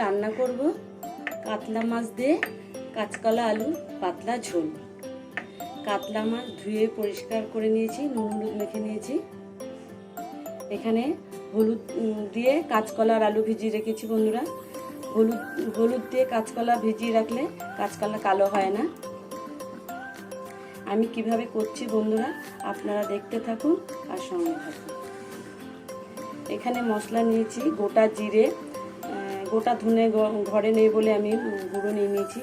রান্না করব। কাতলা মাছ দিয়ে কাঁচকলা আলু, পাতলা ঝোল। কাতলা মাছ ধুয়ে পরিষ্কার করে নিয়েছি, নুন হলুদ মেখে নিয়েছি। এখানে হলুদ দিয়ে কাঁচকলার আলু ভিজিয়ে রেখেছি বন্ধুরা। হলুদ হলুদ দিয়ে কাঁচকলা ভিজিয়ে রাখলে কাঁচকলা কালো হয় না। আমি কীভাবে করছি বন্ধুরা, আপনারা দেখতে থাকুন আর সঙ্গে থাকুন। এখানে মশলা নিয়েছি গোটা জিরে গোটা ধনে ঘরে নেই বলে আমি গুঁড়ো নিয়ে নিয়েছি।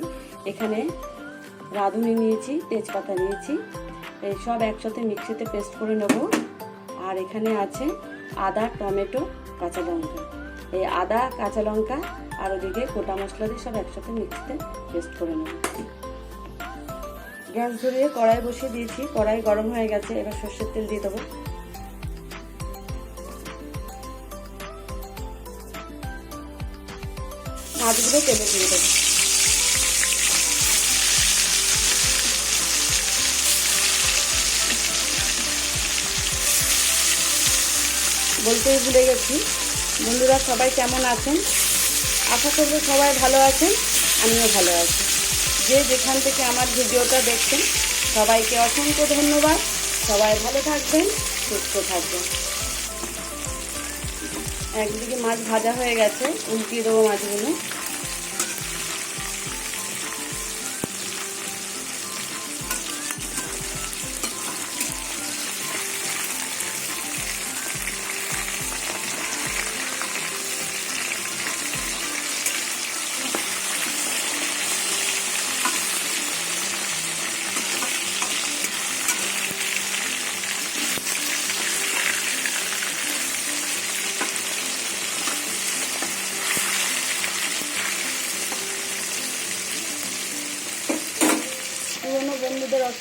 এখানে রাঁধুনি নিয়েছি, তেজপাতা নিয়েছি। এই সব একসাথে মিক্সিতে পেস্ট করে নেব। আর এখানে আছে আদা, টমেটো, কাঁচা লঙ্কা। এই আদা, কাঁচা লঙ্কা আর ওদিকে গোটা মশলা দিয়ে সব একসাথে মিক্সিতে পেস্ট করে নেব। গ্যাস ধরিয়ে কড়াই বসিয়ে দিয়েছি। কড়াই গরম হয়ে গেছে, এবার সর্ষের তেল দিয়ে দেবো। মাছগুলো তেলে দিয়ে দেবো। বলতেই ভুলে গেছি, বন্ধুরা সবাই কেমন আছেন? আশা করব সবাই ভালো আছেন, আমিও ভালো আছি। যে যেখান থেকে আমার ভিডিওটা দেখছেন, সবাইকে অসংখ্য ধন্যবাদ। সবাই ভালো থাকবেন, সুস্থ থাকবেন। একদিকে মাছ ভাজা হয়ে গেছে, উল্টিয়ে দেবো মাছগুলো।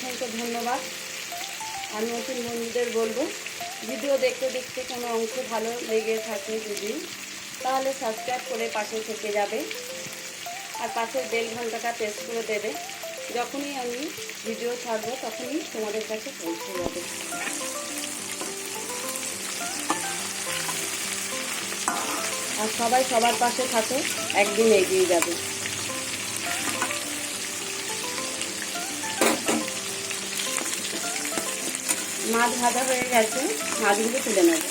অসংখ্য ধন্যবাদ। আর নতুন বন্ধুদের বলব, ভিডিও দেখতে দেখতে কোনো অংশ ভালো লেগে থাকে যদি, তাহলে সাবস্ক্রাইব করে পাশে থেকে যাবে। আর পাশের বেল ঘন্টাটা প্রেস করে দেবে। যখনই আমি ভিডিও ছাড়বো, তখনই তোমাদের কাছে পৌঁছে যাবে। আর সবাই সবার পাশে থাকে, একদিন এগিয়ে যাবে। মাছ ভাজা হয়ে গেছে, মাছগুলো তুলে নেব।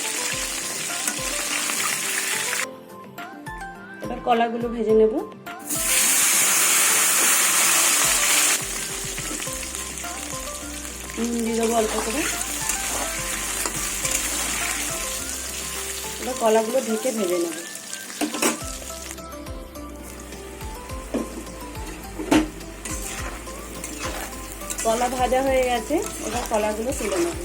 এবার কলাগুলো ভেজে নেব। নুন দিয়ে দেবো অল্প করে। এবার কলাগুলো ঢেকে ভেজে নেব। কলা ভাজা হয়ে গেছে, এবার কলাগুলো তুলে নেব।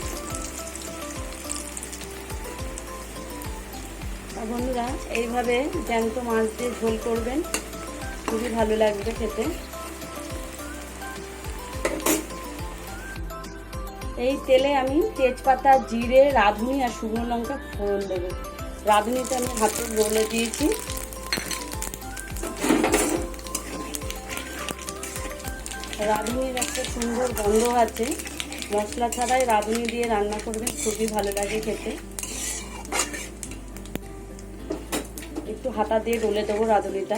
বন্ধুরা, এইভাবে জ্যান্ত মাছ দিয়ে ঝোল করবেন। খুবই ভালো লাগবে খেতে। এই তেলে আমি তেজপাতা, জিরে, রাঁধুনি আর শুকনো লঙ্কা ফোড়ন দেবো। রাঁধুনিতে আমি হাতে রোলে দিয়েছি। রাঁধুনির একটা সুন্দর গন্ধ আছে। মশলা ছাড়াই রাঁধুনি দিয়ে রান্না করবেন, খুবই ভালো লাগে খেতে। একটু হাতা দিয়ে ডলে দেবো রাঁধুনিটা।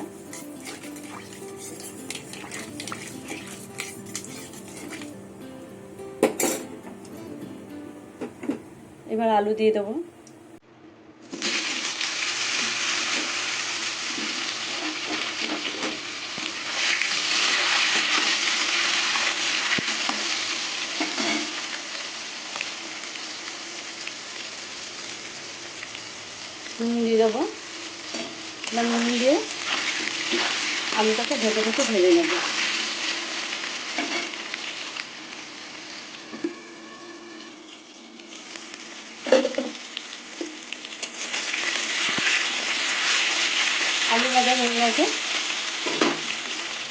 এবার আলু দিয়ে দেবো। নুন দিয়ে দেবো। এবার নুন দিয়ে আলুটাকে ঢেকে ঢেকে ভেজে নেব। আলু ভাজা হয়ে গেছে।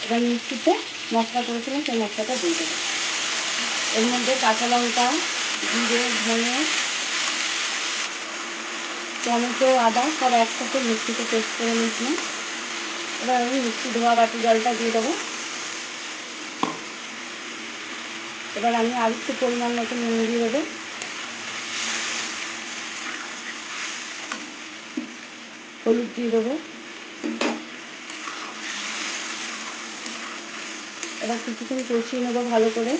এবার মিক্সিতে মশলা করেছিলাম, সেই মশলাটা দিয়ে দেবো। এর মধ্যে কাঁচা লঙ্কা, জিরে, ধনে টমেটো আদা সব একসাথে মিক্সিতে পেস্ট করে নিয়েছিলাম। এবার আমি মিক্সি ধোয়া বাটি জলটা দিয়ে দেবো। এবার আমি আর একটু পরিমাণ মতো নুন দিয়ে দেবো। হলুদ দিয়ে দেবো। এবার কিছুক্ষণ কষিয়ে নেব ভালো করে।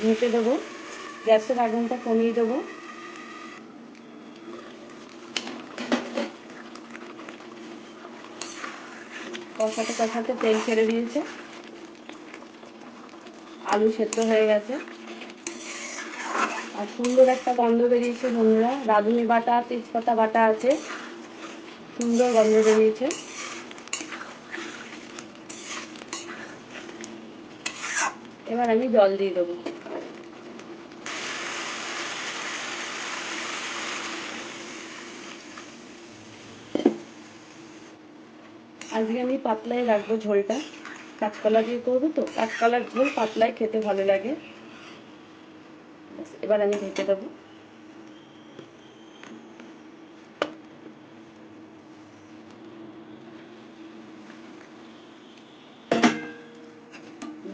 ঢেকে দেবো। গ্যাসের আগুনটা কমিয়ে দেবো। কষাতে কষাতে তেল ছেড়ে দিয়েছে। আলু সেদ্ধ হয়ে গেছে। আর সুন্দর একটা গন্ধ বেরিয়েছে বন্ধুরা। রাঁধুনি বাটা, তেজপাতা বাটা আছে। সুন্দর গন্ধ বেরিয়েছে। এবার আমি জল দিয়ে দেবো। আজকে আমি পাতলাই রাখব ঝোলটা। কাঁচকলা দিয়ে করব তো, কাঁচকলার ঝোল পাতলাই খেতে ভালো লাগে। এবার আমি ঢেকে দেবো।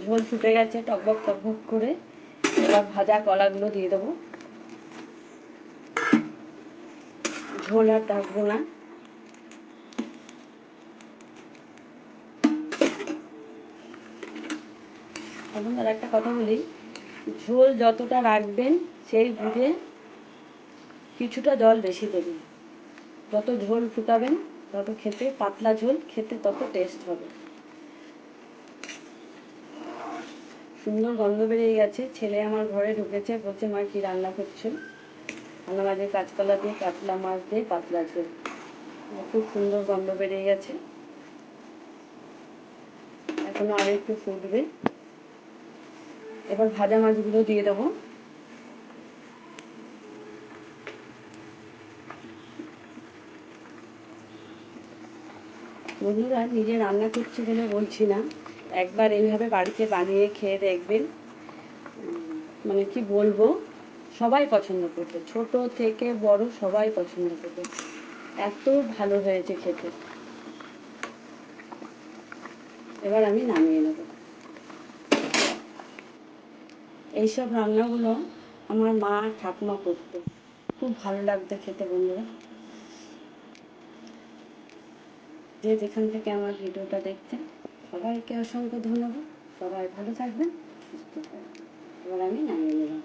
ঝোল ফুটে গেছে টকবক টকবক করে। এবার ভাজা কলাগুলো দিয়ে দেবো। ঝোল আর ডাকবো না। এখন আর একটা কথা বলি। ঝোল যতটা রাখবেন, সেই বুঝে কিছুটা জল বেশি দেবেন। যত ঝোল ফুটাবেন, তত খেতে পাতলা ঝোল, খেতে তত টেস্ট হবে। সুন্দর গন্ধ বেরিয়ে গেছে, ছেলে আমার ঘরে ঢুকেছে, বলছে, মা, কি রান্না করছ? রান্না মাঝে কাঁচকলা দিয়ে, কাতলা মাছ দিয়ে পাতলা ঝোল। খুব সুন্দর গন্ধ বেরিয়ে গেছে। এখনও আরও একটু ফুটবে। এবার ভাজা মাছগুলো দিয়ে দেবো। বন্ধুরা, নিজে রান্না করছি বলে বলছি না। একবার এইভাবে বাড়িতে বানিয়ে খেয়ে দেখবেন। মানে কি বলব, সবাই পছন্দ করবে। ছোট থেকে বড় সবাই পছন্দ করবে। এত ভালো হয়েছে খেতে। এবার আমি নামিয়ে নেব। এইসব রান্নাগুলো আমার মা ঠাকুমা করতো। খুব ভালো লাগতো খেতে বন্ধুরা। যে যেখান থেকে আমার ভিডিওটা দেখছেন, সবাইকে অসংখ্য ধন্যবাদ। সবাই ভালো থাকবেন, সুস্থ থাকবেন। এবার আমি নামিয়ে নিলাম